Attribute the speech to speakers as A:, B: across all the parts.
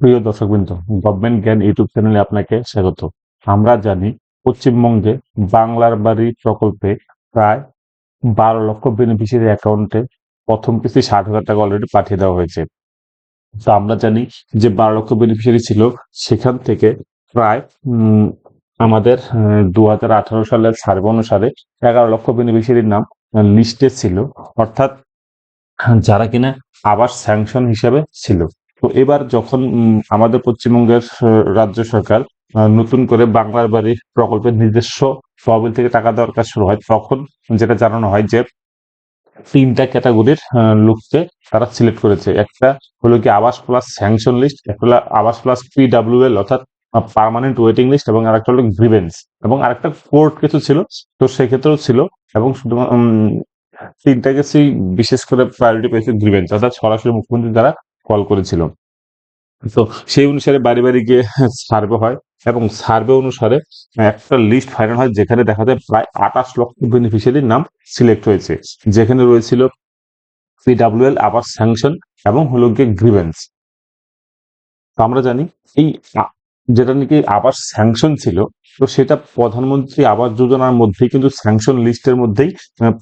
A: প্রিয় দর্শকবৃন্দ গভর্নমেন্ট জ্ঞান ইউটিউব চ্যানেলে আপনাকে স্বাগত। আমরা জানি পশ্চিমবঙ্গে বাংলার বাড়ি প্রকল্পে প্রায় বারো লক্ষ বেনিফিশিয়ারি অ্যাকাউন্টে প্রথম কিস্তি ষাট হাজার টাকা অলরেডি পাঠিয়ে দেওয়া হয়েছে। তো আমরা জানি যে বারো লক্ষ বেনিফিশিয়ারি ছিল, সেখান থেকে প্রায় আমাদের দু হাজার আঠারো সালের সার্ভে অনুসারে এগারো লক্ষ বেনিফিশিয়ারির নাম লিস্টে ছিল। অর্থাৎ, যারা কিনা আবার স্যাংশন হিসেবে ছিল। তো এবার যখন আমাদের পশ্চিমবঙ্গের রাজ্য সরকার নতুন করে বাংলার বাড়ি প্রকল্পের নিজস্ব তহবিল থেকে টাকা দেওয়ার কাজ শুরু হয়, তখন যেটা জানানো হয় যে তিনটা ক্যাটাগরির লোককে তারা সিলেক্ট করেছে। একটা হলো কি আবাস প্লাস স্যাংশন লিস্ট, একটা হলো আবাস প্লাস পিডাব্লিউএল অর্থাৎ পার্মানেন্ট ওয়েটিং লিস্ট, এবং আরেকটা হলো গ্রিভেন্স। এবং আরেকটা কোর্ট কিছু ছিল, তো সেক্ষেত্রেও ছিল, এবং শুধু তিনটা কেসই বিশেষ করে প্রায়োরিটি পেয়েছে গ্রিভেন্স, অর্থাৎ সরাসরি মুখ্যমন্ত্রী দ্বারা কল করেছিল। তো সেই অনুসারে বাড়ি বাড়ি গিয়ে সার্ভে হয় এবং সার্ভে অনুসারে একটা লিস্ট ফাইনাল হয় যেখানে দেখা যায় প্রায় আঠাশ লক্ষ বেনিফিশিয়ারির নাম সিলেক্ট হয়েছে। যেখানে রয়েছিল পিডাব্লিউএল আবার স্যাংশন এবং হলো গিয়ে গ্রিভেন্স তো আমরা জানি, এই যেটা নাকি আবার স্যাংশন ছিল, তো সেটা প্রধানমন্ত্রী আবাস যোজনার মধ্যেই কিন্তু স্যাংশন লিস্টের মধ্যেই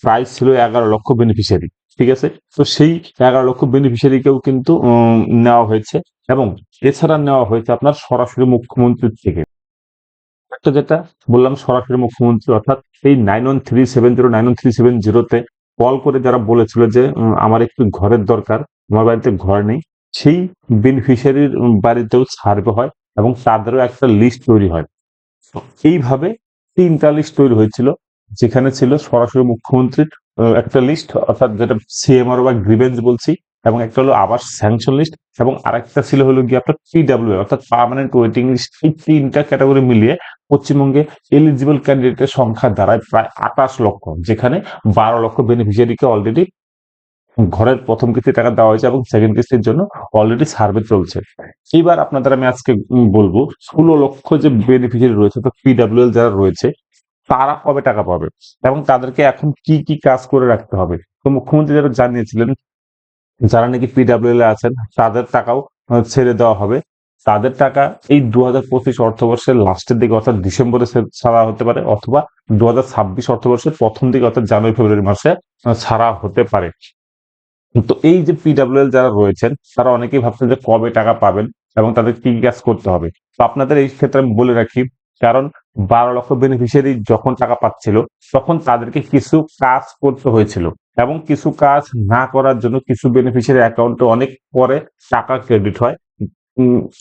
A: প্রাইস ছিল এগারো লক্ষ বেনিফিশিয়ারি ঠিক আছে? তো সেই এগারো লক্ষ বেনিফিশিয়ারিকেও কিন্তু নেওয়া হয়েছে এবং এছাড়া নেওয়া হয়েছে আপনার সরাসরি মুখ্যমন্ত্রীর থেকে। একটা যেটা বললাম, সরাসরি মুখ্যমন্ত্রী, অর্থাৎ এই nine one three seven zero nine one three seven জিরোতে কল করে যারা বলেছিল যে আমার একটু ঘরের দরকার, আমার বাড়িতে ঘর নেই, সেই বেনিফিশিয়ারির বাড়িতেও সার্ভে হয় এবং তাদেরও একটা লিস্ট তৈরি হয়। এইভাবে তিনটা লিস্ট তৈরি হয়েছিল, যেখানে ছিল সরাসরি মুখ্যমন্ত্রীর একটা লিস্ট অর্থাৎ যেটা সিএমআর বা গ্রিভেন্স বলছি, এবং একটা হলো আবার স্যাংশন লিস্ট এবং আরেকটা ছিল হলো গিয়ে আপনার পিডাব্লিউ অর্থাৎ পার্মানেন্ট ওয়েটিং লিস্ট এই তিনটা ক্যাটাগরি মিলিয়ে পশ্চিমবঙ্গে এলিজিবল ক্যান্ডিডেটের সংখ্যা দাঁড়ায় প্রায় আঠাশ লক্ষ, যেখানে বারো লক্ষ বেনিফিশিয়ারিকে অলরেডি ঘরের প্রথম কিস্তি টাকা দেওয়া হয়েছে এবং সেকেন্ড কিস্তির জন্য অলরেডি সার্ভে চলছে। এবার আপনাদের আমি আজকে বলব, ষোলো লক্ষ যে বেনিফিশিয়ারি রয়েছে, তো পিডাব্লিউএল যারা রয়েছে তারা কবে টাকা পাবে? এবং তাদেরকে এখন কি কি কাজ করে রাখতে হবে? তো মুখ্যমন্ত্রী যারা জানিয়েছিলেন, যারা নাকি পিডাব্লিউএল আছেন, তাদের টাকাও ছেড়ে দেওয়া হবে। তাদের টাকা এই দু হাজার পঁচিশ অর্থবর্ষের লাস্টের দিকে, অর্থাৎ ডিসেম্বরে ছাড়া হতে পারে, অথবা দু হাজার ছাব্বিশ অর্থবর্ষের প্রথম দিকে, অর্থাৎ জানুয়ারি, ফেব্রুয়ারি মাসে ছাড়া হতে পারে। তো এই যে পিডাব্লিউএল যারা রয়েছেন, তারা অনেকেই ভাবছেন যে কবে টাকা পাবেন এবং তাদের কি কাজ করতে হবে? তো আপনাদের এই ক্ষেত্রে আমি বলে রাখি কারণ বারো লক্ষ বেনিফিশিয়ারি যখন টাকা পাচ্ছিল, তখন তাদেরকে কিছু কাজ করতে হয়েছিল এবং কিছু কাজ না করার জন্য কিছু বেনিফিশিয়ারি অ্যাকাউন্টে অনেক পরে টাকা ক্রেডিট হয়।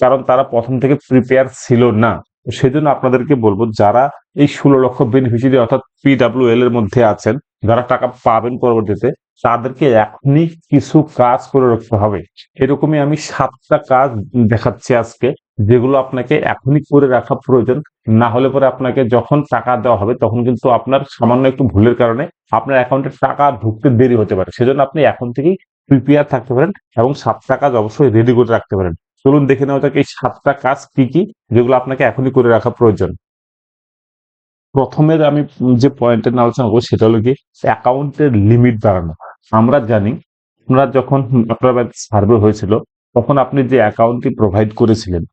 A: কারণ তারা প্রথম থেকে প্রিপেয়ার ছিল না। সেজন্য আপনাদেরকে বলব, যারা এই ষোলো লক্ষ বেনিফিশিয়ারি অর্থাৎ পিডাব্লিউএল এর মধ্যে আছেন, যারা টাকা পাবেন পরবর্তীতে, তাদেরকে এখনই কিছু কাজ করে রাখতে হবে। এরকমই আমি সাতটা কাজ দেখাচ্ছি আজকে, যেগুলো আপনাকে এখনই করে রাখা প্রয়োজন। না হলে পরে আপনাকে যখন টাকা দেওয়া হবে, তখন কিন্তু আপনার সামান্য একটু ভুলের কারণে আপনার অ্যাকাউন্টে টাকা ঢুকতে দেরি হতে পারে। সেজন্য আপনি এখন থেকেই প্রিপেয়ার থাকতে পারেন এবং সাতটা কাজ অবশ্যই রেডি করে রাখতে পারেন। চলুন দেখে নেওয়া যাক এই সাতটা কাজ কি কি, যেগুলো আপনাকে এখনই করে রাখা প্রয়োজন। প্রথমে আমি যে পয়েন্টের আলোচনা করব, সেটা হলো কি অ্যাকাউন্টের লিমিট বাড়ানো। আমরা জানি আপনারা যখন আপনার সার্ভে হয়েছিল, তখন আপনি যে অ্যাকাউন্টটি প্রোভাইড করেছিলেন,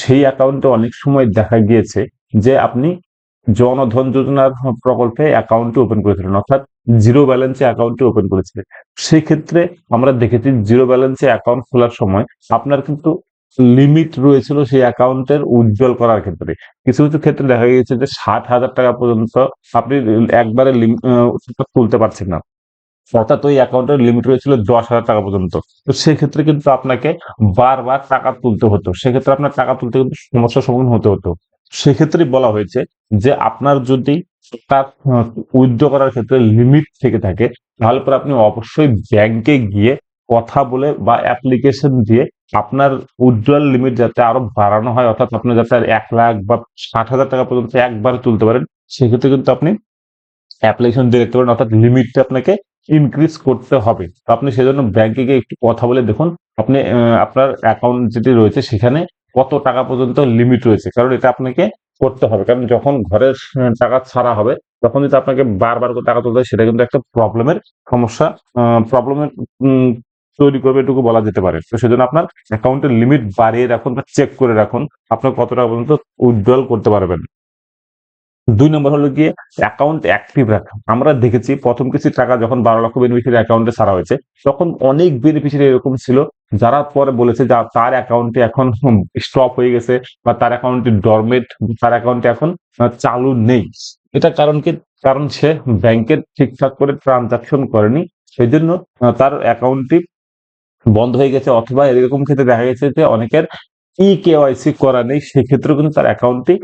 A: সেই অ্যাকাউন্টে অনেক সময় দেখা গিয়েছে যে আপনি জনধন যোজনার প্রকল্পে অ্যাকাউন্টটি ওপেন করেছিলেন, অর্থাৎ জিরো ব্যালেন্সে অ্যাকাউন্টটি ওপেন করেছিলেন। সেই ক্ষেত্রে আমরা দেখেছি জিরো ব্যালেন্সে অ্যাকাউন্ট খোলার সময় আপনার কিন্তু লিমিট রয়েছিল সেই অ্যাকাউন্টের উজ্জ্বল করার ক্ষেত্রে। কিছু কিছু ক্ষেত্রে দেখা গিয়েছে যে ষাট হাজার টাকা পর্যন্ত আপনি একবারে তুলতে পারছেন না। অর্থাৎ ওই অ্যাকাউন্টের লিমিট রয়েছিল দশ হাজার টাকা পর্যন্ত। তো সেক্ষেত্রে কিন্তু আপনাকে বারবার টাকা তুলতে হতো। সেক্ষেত্রে আপনার টাকা তুলতে কিন্তু সমস্যার সম্মুখীন হতে হতো। সেক্ষেত্রে বলা হয়েছে যে আপনার যদি তার উইথড্র করার ক্ষেত্রে লিমিট থেকে থাকে, তাহলে পরে আপনি অবশ্যই ব্যাংকে গিয়ে কথা বলে বা অ্যাপ্লিকেশন দিয়ে আপনার উজ্জ্বল লিমিট যাতে আরও বাড়ানো হয়, অর্থাৎ আপনি যাতে এক লাখ বা ষাট হাজার টাকা পর্যন্ত একবার তুলতে পারেন, সেক্ষেত্রে কিন্তু আপনি অ্যাপ্লিকেশন দিয়ে দেখতে পারেন, অর্থাৎ লিমিটটা আপনাকে ইনক্রিজ করতে হবে। তো আপনি সেজন্য ব্যাংকে গিয়ে একটু কথা বলে দেখুন, আপনি আপনার অ্যাকাউন্ট যেটি রয়েছে সেখানে কত টাকা পর্যন্ত লিমিট রয়েছে, কারণ এটা আপনাকে করতে হবে। কারণ যখন ঘরের টাকা ছাড়া হবে, তখন যদি আপনাকে বারবার করে টাকা তুলতে হয়, সেটা কিন্তু একটা প্রবলেমের সমস্যা প্রবলেমের তৈরি করবে, এটুকু বলা যেতে পারে। তো সেজন্য আপনার অ্যাকাউন্টের লিমিট বাড়িয়ে রাখুন বা চেক করে রাখুন, আপনার কত টাকা পর্যন্ত উইথড্রল করতে পারবেন। দুই নম্বর হলো গিয়ে অ্যাকাউন্ট অ্যাক্টিভ রাখা। আমরা দেখেছি প্রথম কিছু টাকা যখন বারো লক্ষ বেনিফিশিয়ারি অ্যাকাউন্টে ছাড়া হয়েছে, তখন অনেক বেনিফিশিয়ারি এরকম ছিল, যারা পরে বলেছে যে তার অ্যাকাউন্টে এখন স্টপ হয়ে গেছে বা তার অ্যাকাউন্টে ডরমেট তার অ্যাকাউন্টে এখন চালু নেই। এটা কারণ কি? কারণ সে ব্যাংকের ঠিকঠাক করে ট্রানজাকশন করেনি সেই জন্য তার অ্যাকাউন্টটি বন্ধ হয়ে গেছে অথবা এরকম ক্ষেত্রে দেখা গেছে যে অনেকের ই কেওয়াইসি করা নেই, সেক্ষেত্রেও কিন্তু তার অ্যাকাউন্টটি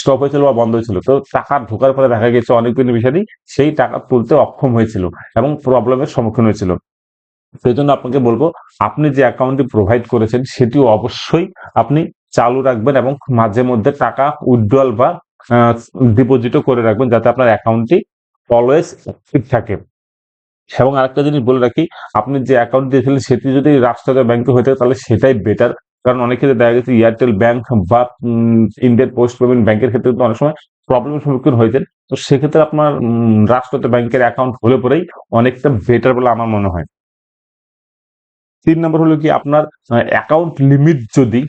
A: স্টপ হয়েছিল বা বন্ধ হয়েছিল। তো টাকা ঢোকার পরে দেখা গেছে অনেক বেনিফিশিয়ারি সেই টাকা তুলতে অক্ষম হয়েছিল এবং প্রবলেমের সম্মুখীন হয়েছিল। সেই জন্য আপনাকে বলব, আপনি যে অ্যাকাউন্টটি প্রোভাইড করেছেন সেটি অবশ্যই আপনি চালু রাখবেন এবং মাঝে মধ্যে টাকা উইথড্রল বা ডিপোজিটও করে রাখবেন যাতে আপনার অ্যাকাউন্টটি অলওয়েজ অ্যাক্টিভ থাকে। এবং আরেকটা জিনিস বলে রাখি আপনি যে অ্যাকাউন্ট দিয়েছিলেন সেটি যদি রাষ্ট্রায়ত্ত ব্যাংকে হয়ে থাকে তাহলে সেটাই বেটার কারণ অনেক ক্ষেত্রে দেখা গেছে এয়ারটেল ব্যাংক বা ইন্ডিয়ান পোস্ট পেমেন্ট ব্যাংকের ক্ষেত্রে কিন্তু অনেক সময় প্রবলেমের সম্মুখীন হয়েছেন। তো সেক্ষেত্রে আপনার উম, রাষ্ট্রায়ত্ত ব্যাংকের অ্যাকাউন্ট হলে পরেই অনেকটা বেটার বলে আমার মনে হয়। তিন নম্বর হলো কি আপনার অ্যাকাউন্ট লিমিট যদি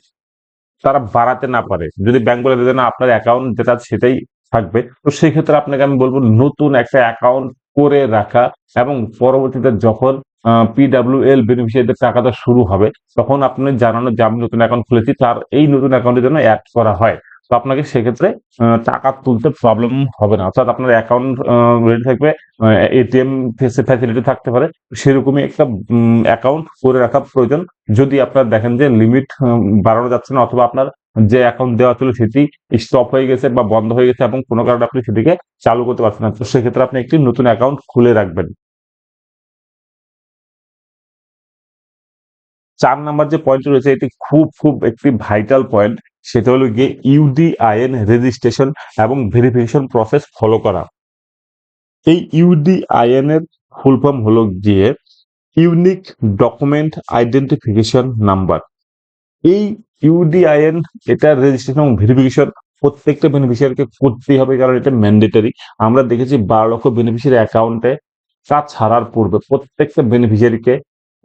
A: তারা বাড়াতে না পারে যদি ব্যাংক বলে দেবে না আপনার অ্যাকাউন্ট যেটা সেটাই থাকবে তো সেই ক্ষেত্রে আপনাকে আমি বলব নতুন একটা অ্যাকাউন্ট করে রাখা এবং পরবর্তীতে যখন পিডাব্লিউএল বেনিফিশিয়ারিদের টাকাটা শুরু হবে, তখন আপনি জানানো যে আমি নতুন অ্যাকাউন্ট খুলেছি, তার এই নতুন অ্যাকাউন্টের জন্য অ্যাড করা হয়। তো আপনাকে সেক্ষেত্রে টাকা তুলতে প্রবলেম হবে না। অর্থাৎ আপনার অ্যাকাউন্ট রেডি থাকবে এটিএম ফ্যাসিলিটি থাকতে পারে। সেরকমই একটা অ্যাকাউন্ট করে রাখা প্রয়োজন। যদি আপনার দেখেন যে লিমিট বাড়ানো যাচ্ছে না, অথবা আপনার যে অ্যাকাউন্ট দেওয়া ছিল সেটি স্টপ হয়ে গেছে বা বন্ধ হয়ে গেছে এবং কোনো কারণে আপনি সেটিকে চালু করতে পারছেন না। তো সেক্ষেত্রে আপনি একটি নতুন অ্যাকাউন্ট খুলে রাখবেন। চার নাম্বার যে পয়েন্ট রয়েছে, এটি খুব খুব একটি ভাইটাল পয়েন্ট সেটা হলো গিয়ে ইউডিআইএন রেজিস্ট্রেশন এবং ভেরিফিকেশন প্রসেস ফলো করা। এই ইউডিআইএন এর ফুল ফর্ম হলো গিয়ে ইউনিক ডকুমেন্ট আইডেন্টিফিকেশন নাম্বার এই ইউডিআইএন এটা রেজিস্ট্রেশন এবং ভেরিফিকেশন প্রত্যেকটা বেনিফিশিয়ারিকে করতেই হবে, কারণ এটা ম্যান্ডেটরি আমরা দেখেছি বারো লক্ষ বেনিফিশিয়ারি অ্যাকাউন্টে কাজ ছাড়ার পূর্বে প্রত্যেকটা বেনিফিশিয়ারিকে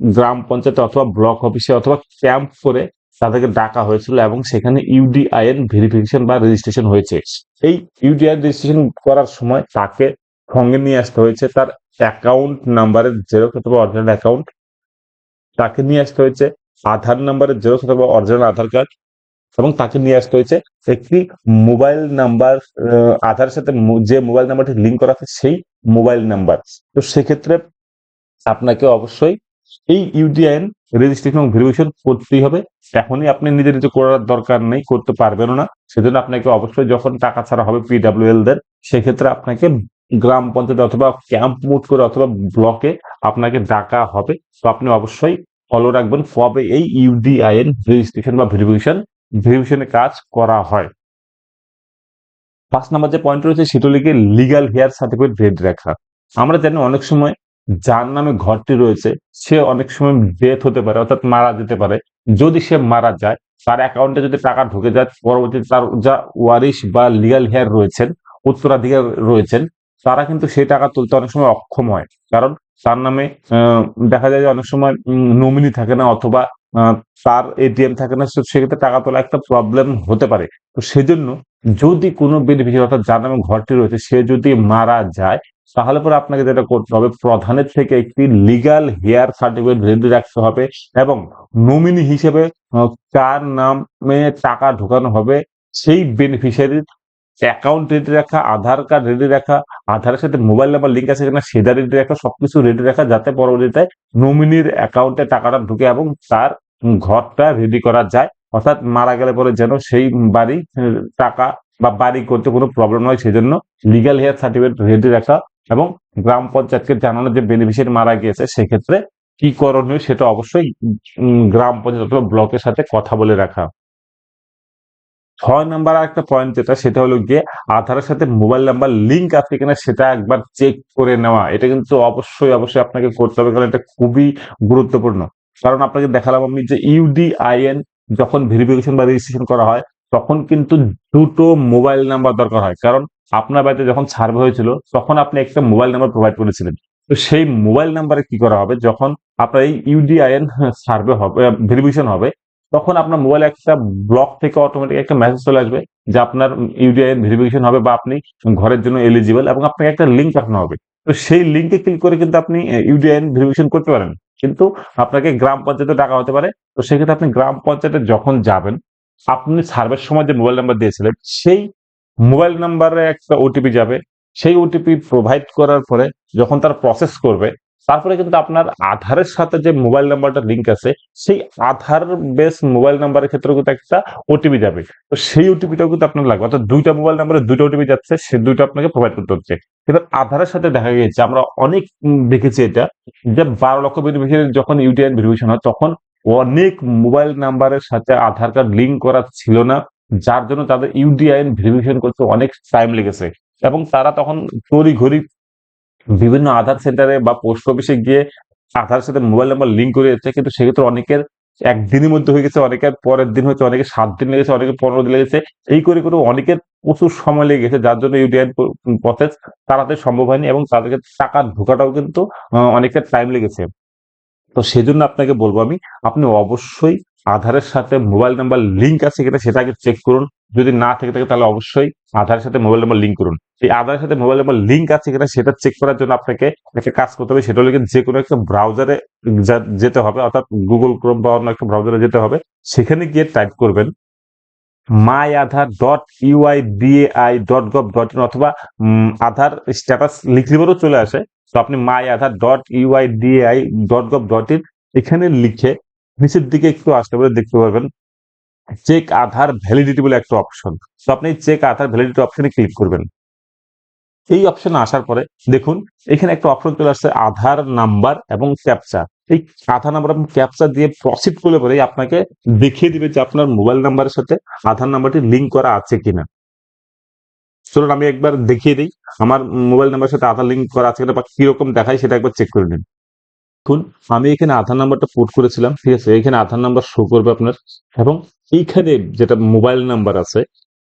A: গ্রাম পঞ্চায়েত অথবা ব্লক অফিসে অথবা ক্যাম্প করে তাদেরকে ডাকা হয়েছিল এবং সেখানে ইউডিআইএন ভেরিফিকেশন বা রেজিস্ট্রেশন হয়েছে। এই ইউডিআইএন রেজিস্ট্রেশন করার সময় তাকে সঙ্গে নিয়ে আসতে হয়েছে, তার অ্যাকাউন্ট নাম্বারের জেরক্স অথবা অরিজিনাল অ্যাকাউন্ট তাকে নিয়ে আসতে হয়েছে। আধার নাম্বারের জেরক্স অথবা অরিজিনাল আধার কার্ড এবং তাকে নিয়ে আসতে হয়েছে। একটি মোবাইল নাম্বার আধারের সাথে যে মোবাইল নাম্বারটি লিঙ্ক করা আছে সেই মোবাইল নাম্বার তো সেক্ষেত্রে আপনাকে অবশ্যই এই ইউডিআইএন রেজিস্ট্রেশন এবং ভেরিফিকেশন করতেই হবে। এখনই আপনি নিজে নিজে করার দরকার নেই, করতে পারবেনও না। সেজন্য আপনাকে অবশ্যই যখন টাকা ছাড়া হবে পিডাব্লিউএল দের, সেক্ষেত্রে আপনাকে গ্রাম পঞ্চায়েত অথবা ক্যাম্প মুট করে অথবা ব্লকে আপনাকে ডাকা হবে। তো আপনি অবশ্যই ফলো রাখবেন। কবে এই ইউডিআইএন রেজিস্ট্রেশন বা ভেরিফিকেশন ভেরিফিকেশনের কাজ করা হয়। পাঁচ নাম্বার যে পয়েন্ট রয়েছে, সেটা লিখে লিগাল হেয়ার সার্টিফিকেট রেড রাখা। আমরা জানি অনেক সময় যার নামে ঘরটি রয়েছে, সে অনেক সময় ডেথ হতে পারে, অর্থাৎ মারা যেতে পারে। যদি সে মারা যায়, তার অ্যাকাউন্টে যদি টাকা ঢুকে যায়, পরবর্তীতে তার যা ওয়ারিশ বা লিগাল হেয়ার রয়েছেন, উত্তরাধিকার রয়েছেন, তারা কিন্তু সেই টাকা তুলতে অনেক সময় অক্ষম হয়। কারণ তার নামে দেখা যায় যে অনেক সময় নমিনি থাকে না অথবা তার এটিএম থাকে না সেক্ষেত্রে টাকা তোলা একটা প্রবলেম হতে পারে। তো সেজন্য যদি কোনো বেনিফিশিয়ারি অর্থাৎ যার নামে ঘরটি রয়েছে, সে যদি মারা যায়, তাহলে পরে আপনাকে যেটা করতে হবে, প্রধানের থেকে একটি লিগাল হেয়ার সার্টিফিকেট রেডি রাখতে হবে এবং নমিনি হিসেবে কার নামে টাকা ঢোকানো হবে, সেই বেনিফিশিয়ারির অ্যাকাউন্ট রেডি রাখা, আধার কার্ড রেডি রাখা, আধারের সাথে মোবাইল নাম্বার লিঙ্ক আছে কিনা সেটা রেডি রাখা, সবকিছু রেডি রাখা, যাতে পরবর্তীতে নমিনির অ্যাকাউন্টে টাকাটা ঢুকে এবং তার ঘরটা রেডি করা যায়। অর্থাৎ মারা গেলে পরে যেন সেই বাড়ি টাকা বা বাড়ি করতে কোনো প্রবলেম হয় সেই জন্য লিগাল হেয়ার সার্টিফিকেট রেডি রাখা এবং গ্রাম পঞ্চায়েতকে জানানো যে বেনিফিশিয়ারি মারা গিয়েছে, সেক্ষেত্রে কি করণীয় সেটা অবশ্যই গ্রাম পঞ্চায়েত অথবা ব্লকের সাথে কথা বলে রাখা। ছয় নাম্বার একটা পয়েন্ট যেটা, সেটা হলো গিয়ে আধারের সাথে মোবাইল নাম্বার লিঙ্ক আছে কিনা সেটা একবার চেক করে নেওয়া। এটা কিন্তু অবশ্যই অবশ্যই আপনাকে করতে হবে, কারণ এটা খুবই গুরুত্বপূর্ণ। কারণ আপনাকে দেখালাম আমি যে ইউডিআইএন যখন ভেরিফিকেশন বা রেজিস্ট্রেশন করা হয়, তখন কিন্তু দুটো মোবাইল নাম্বার দরকার হয়। কারণ আপনার বাড়িতে যখন সার্ভে হয়েছিল, তখন আপনি একটা মোবাইল নাম্বার প্রোভাইড করেছিলেন। তো সেই মোবাইল নাম্বারে কি করা হবে? যখন আপনার এই ইউডিআইএন সার্ভে হবে ভেরিফিকেশন হবে তখন আপনার মোবাইলে একটা ব্লক থেকে অটোমেটিক একটা মেসেজ চলে আসবে যে আপনার ইউডিআইএন ভেরিফিকেশন হবে বা আপনি ঘরের জন্য এলিজিবল এবং আপনাকে একটা লিঙ্ক পাঠানো হবে। তো সেই লিঙ্কে ক্লিক করে কিন্তু আপনি ইউডিআইএন ভেরিফিকেশন করতে পারেন। কিন্তু আপনাকে গ্রাম পঞ্চায়েতে টাকা হতে পারে। তো সেক্ষেত্রে আপনি গ্রাম পঞ্চায়েতে যখন যাবেন, আপনি সার্ভের সময় যে মোবাইল নাম্বার দিয়েছিলেন, সেই মোবাইল নাম্বারে একটা ওটিপি যাবে। সেই ওটিপি প্রোভাইড করার পরে যখন তার প্রসেস করবে তারপরে কিন্তু আপনার আধারের সাথে যে মোবাইল নাম্বারটা লিঙ্ক আছে, সেই আধার বেস মোবাইল নাম্বারের ক্ষেত্রে কিন্তু একটা ওটিপি যাবে। তো সেই ওটিপিটাও কিন্তু আপনার লাগবে। অর্থাৎ দুইটা মোবাইল নাম্বারে দুইটা ওটিপি যাচ্ছে, সে দুইটা আপনাকে প্রোভাইড করতে হচ্ছে। কিন্তু আধারের সাথে দেখা গিয়েছে, আমরা অনেক দেখেছি এটা, যে বারো লক্ষ বেনিফিশিয়ারি যখন ইউটিআইন ভেরিফিকেশন হয়, তখন অনেক মোবাইল নাম্বারের সাথে আধার কার্ড লিঙ্ক করা ছিল না, যার জন্য তাদের ইউডিআইএন ভেরিফিকেশন করতে অনেক টাইম লেগেছে। এবং তারা তখন তড়ি ঘড়ি বিভিন্ন আধার সেন্টারে বা পোস্ট অফিসে গিয়ে আধার সাথে মোবাইল নাম্বার লিঙ্ক করে যাচ্ছে কিন্তু সেক্ষেত্রে অনেকের একদিনের মধ্যে হয়ে গেছে অনেকের পরের দিন হয়েছে অনেকে সাত দিন লেগেছে অনেকে পনেরো দিন লেগেছে। এই করে করে অনেকের প্রচুর সময় লেগে গেছে যার জন্য ইউডিআই প্রসেস তাড়াতাড়ি সম্ভব হয়নি এবং তাদেরকে টাকা ঢোকাটাও কিন্তু আহ, অনেকটা টাইম লেগেছে। তো সেজন্য আপনাকে বলব আমি আপনি অবশ্যই আধারের সাথে মোবাইল নাম্বার লিঙ্ক আছে কিনা সেটা আগে চেক করুন। যদি না থেকে থাকে তাহলে অবশ্যই আধারের সাথে মোবাইল নাম্বার লিঙ্ক করুন। এই আধারের সাথে মোবাইল নাম্বার লিঙ্ক আছে কিনা সেটা চেক করার জন্য আপনাকে একটা কাজ করতে হবে, সেটা হলো যে কোনো একটা ব্রাউজারে যেতে হবে, অর্থাৎ গুগল ক্রোম বা অন্য একটা ব্রাউজারে যেতে হবে, সেখানে গিয়ে টাইপ করবেন my Aadhaar dot UIDAI dot gov dot in অথবা আধার স্ট্যাটাস লিখলেও চলে আসে। তো আপনি my Aadhaar dot UIDAI dot gov dot in এখানে লিখে নিচের দিকে একটু আসতে পারে, দেখতে পারবেন। চেক আধার ভ্যালিডিটি বলে একটা অপশন তো আপনি চেক আধার ভ্যালিডিটি অপশনে ক্লিক করবেন। এই অপশনে আসার পরে দেখুন, এখানে একটা অপশন চলে আসছে আধার নাম্বার এবং ক্যাপচা এই আধার নাম্বার এবং ক্যাপচা দিয়ে প্রসিড করলে পরে আপনাকে দেখিয়ে দিবে যে আপনার মোবাইল নাম্বারের সাথে আধার নাম্বারটি লিঙ্ক করা আছে কিনা। চলুন আমি একবার দেখিয়ে দিই, আমার মোবাইল নাম্বারের সাথে আধার লিঙ্ক করা আছে কিনা বা কীরকম দেখায় সেটা একবার চেক করে নিন। দেখুন, আমি এখানে আধার নাম্বারটা পুট করেছিলাম, ঠিক আছে? এখানে আধার নাম্বার শো করবে আপনার। এবং এইখানে যেটা মোবাইল নাম্বার আছে,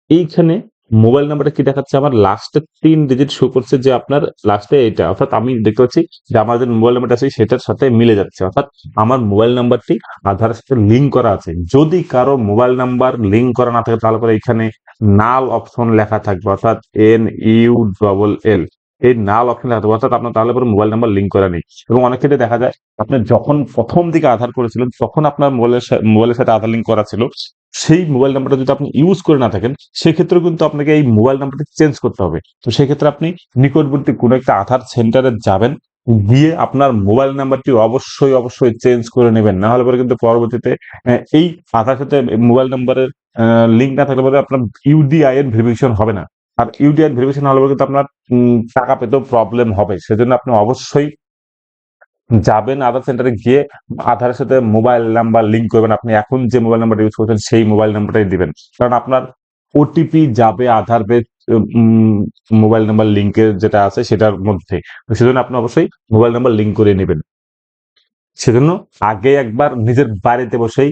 A: এইখানে মোবাইল নাম্বারটা কি দেখাচ্ছে? আমার লাস্টে তিন ডিজিট শো করছে যে আপনার লাস্টে এটা। অর্থাৎ আমি দেখতে পাচ্ছি যে আমার যে মোবাইল নাম্বারটা আছে, সেটার সাথে মিলে যাচ্ছে। অর্থাৎ আমার মোবাইল নাম্বারটি আধারের সাথে লিঙ্ক করা আছে। যদি কারও মোবাইল নাম্বার লিঙ্ক করা না থাকে, তাহলে পরে এখানে নাল অপশন লেখা থাকবে। অর্থাৎ এন ইউ ডবল এল এই নাল অপশন থাকবে অর্থাৎ আপনার তাহলে পরে মোবাইল নাম্বার লিঙ্ক করা নেই। এবং অনেক ক্ষেত্রে দেখা যায়, আপনি যখন প্রথম দিকে আধার করেছিলেন, তখন আপনার মোবাইলের মোবাইলের সাথে আধার লিঙ্ক করা ছিল। সেই মোবাইল নাম্বারটা যদি আপনি ইউজ করে না থাকেন সেক্ষেত্রে কিন্তু আপনাকে এই মোবাইল নাম্বারটা চেঞ্জ করতে হবে। তো সেক্ষেত্রে আপনি নিকটবর্তী কোনো একটা আধার সেন্টারে যাবেন, গিয়ে আপনার মোবাইল নাম্বারটি অবশ্যই অবশ্যই চেঞ্জ করে নেবেন। না হলে পরে কিন্তু পরবর্তীতে এই আধার সাথে মোবাইল নাম্বারের লিঙ্ক না থাকলে পরে আপনার ইউডিআই এর ভেরিফিকেশন হবে না। আর ইউডিআই ভেরিফিকেশন হলে কিন্তু আপনার টাকা পেতেও প্রবলেম হবে। সেজন্য আপনি অবশ্যই যাবেন আধার সেন্টারে গিয়ে আধারের সাথে মোবাইল নাম্বার লিঙ্ক করবেন। আপনি এখন যে মোবাইল নাম্বার ইউজ করছেন, সেই মোবাইল নাম্বারটাই দিবেন। কারণ আপনার ওটিপি যাবে আধার মোবাইল নাম্বার লিঙ্কের যেটা আছে সেটার মধ্যে। সেজন্য আপনি অবশ্যই মোবাইল নাম্বার লিঙ্ক করে নেবেন। সেজন্য আগে একবার নিজের বাড়িতে বসেই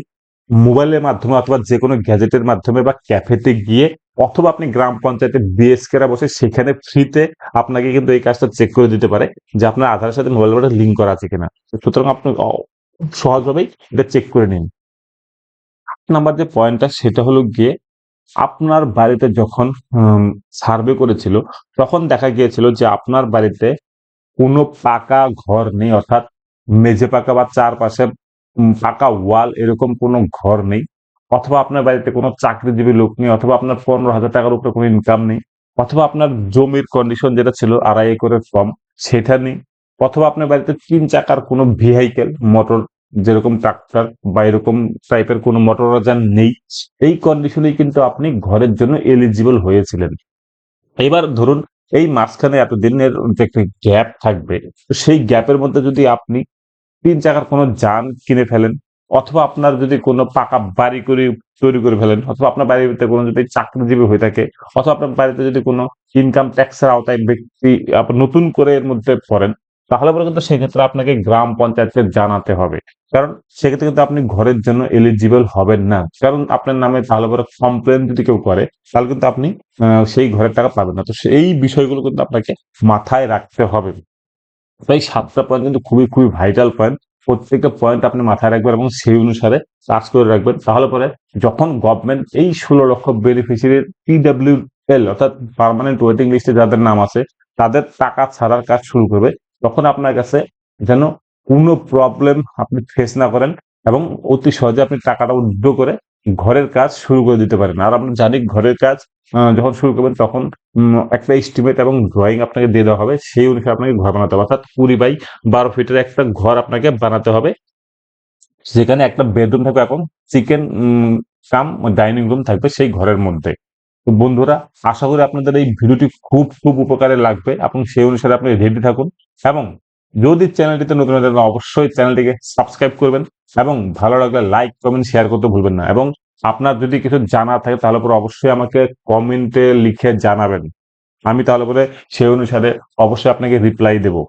A: মোবাইলের মাধ্যমে অথবা যে কোনো গ্যাজেটের মাধ্যমে বা ক্যাফেতে গিয়ে অথবা আপনি গ্রাম পঞ্চায়েতে বিএসকেরা বসে সেখানে ফ্রিতে আপনাকে কিন্তু এই কাজটা চেক করে দিতে পারে যে আপনার আধারের সাথে মোবাইল নাম্বারটা লিঙ্ক করা আছে কিনা। সুতরাং আপনি সহজভাবেই এটা চেক করে নিন। নাম্বার যে পয়েন্টটা সেটা হলো গিয়ে আপনার বাড়িতে যখন সার্ভে করেছিল, তখন দেখা গিয়েছিল যে আপনার বাড়িতে কোনো পাকা ঘর নেই, অর্থাৎ মেঝে পাকা বা চারপাশে পাকা ওয়াল এরকম কোনো ঘর নেই, অথবা আপনার বাড়িতে কোনো চাকরিজীবী লোক নেই, অথবা আপনার পনেরো হাজার টাকার উপরে কোনো ইনকাম নেই, অথবা আপনার জমির কন্ডিশন যেটা ছিল আড়াই একরের কম সেটা নেই, অথবা আপনার বাড়িতে তিন চাকার কোনো ভেহিকেল মোটর যেরকম ট্রাক্টর বা এরকম টাইপের কোনো মোটর যান নেই, এই কন্ডিশনেই কিন্তু আপনি ঘরের জন্য এলিজিবল হয়েছিলেন। এবার ধরুন এই মাঝখানে এতদিনের যে একটা গ্যাপ থাকবে, সেই গ্যাপের মধ্যে যদি আপনি তিন চাকার কোনো যান কিনে ফেলেন, অথবা আপনার যদি কোনো পাকা বাড়ি করে তৈরি করে ফেলেন, অথবা আপনার বাড়িতে কোনো যদি চাকরিজীবী হয়ে থাকে, অথবা আপনার বাড়িতে যদি কোনো ইনকাম ট্যাক্সের আওতায় ব্যক্তি নতুন করে এর মধ্যে পড়েন, তাহলে পরে কিন্তু সেক্ষেত্রে আপনাকে গ্রাম পঞ্চায়েতকে জানাতে হবে। কারণ সেক্ষেত্রে কিন্তু আপনি ঘরের জন্য এলিজিবল হবেন না। কারণ আপনার নামে তাহলে পরে কমপ্লেন যদি কেউ করে, তাহলে কিন্তু আপনি সেই ঘরের টাকা পাবেন না। তো সেই বিষয়গুলো কিন্তু আপনাকে মাথায় রাখতে হবে। এই সাতটা পয়েন্ট কিন্তু খুবই খুবই ভাইটাল পয়েন্ট প্রত্যেকটা পয়েন্ট আপনি মাথায় রাখবেন এবং সেই অনুসারে কাজ করে রাখবেন। তাহলে পরে যখন গভর্নমেন্ট এই ষোলো লক্ষ বেনিফিশিয়ারির পিডাব্লিউ এল অর্থাৎ পার্মানেন্ট ওয়েটিং লিস্টে যাদের নাম আছে, তাদের টাকা ছাড়ার কাজ শুরু করবে। তখন আপনার কাছে যেন কোনো প্রবলেম আপনি ফেস না করেন এবং অতি সহজে আপনি টাকাটা উদ্ধ করে ঘরের কাজ শুরু করে দিতে পারেন। আর আপনি জানি ঘরের কাজ যখন শুরু করবেন তখন একটা এস্টিমেট এবং ড্রয়িং আপনাকে দিয়ে দেওয়া হবে। সেই অনুসারে আপনাকে ঘর বানাতে হবে। অর্থাৎ কুড়ি বাই বারো ফিটের একটা ঘর আপনাকে বানাতে হবে। যেখানে একটা বেডরুম থাকবে এবং চিকেন কাম, ডাইনিং রুম থাকবে সেই ঘরের মধ্যে। তো বন্ধুরা, আশা করি আপনাদের এই ভিডিওটি খুব খুব উপকারে লাগবে। এবং সেই অনুসারে আপনি রেডি থাকুন। এবং যদি চ্যানেলটিতে নতুন অবশ্যই চ্যানেলটিকে সাবস্ক্রাইব করবেন। এবং ভালো লাগলে লাইক কমেন্ট শেয়ার করতে ভুলবেন না। এবং আপনার যদি কিছু জানা থাকে, তাহলে পরে অবশ্যই আমাকে কমেন্টে লিখে জানাবেন। আমি তাহলে পরে সেই অনুসারে অবশ্যই আপনাকে রিপ্লাই দেবো।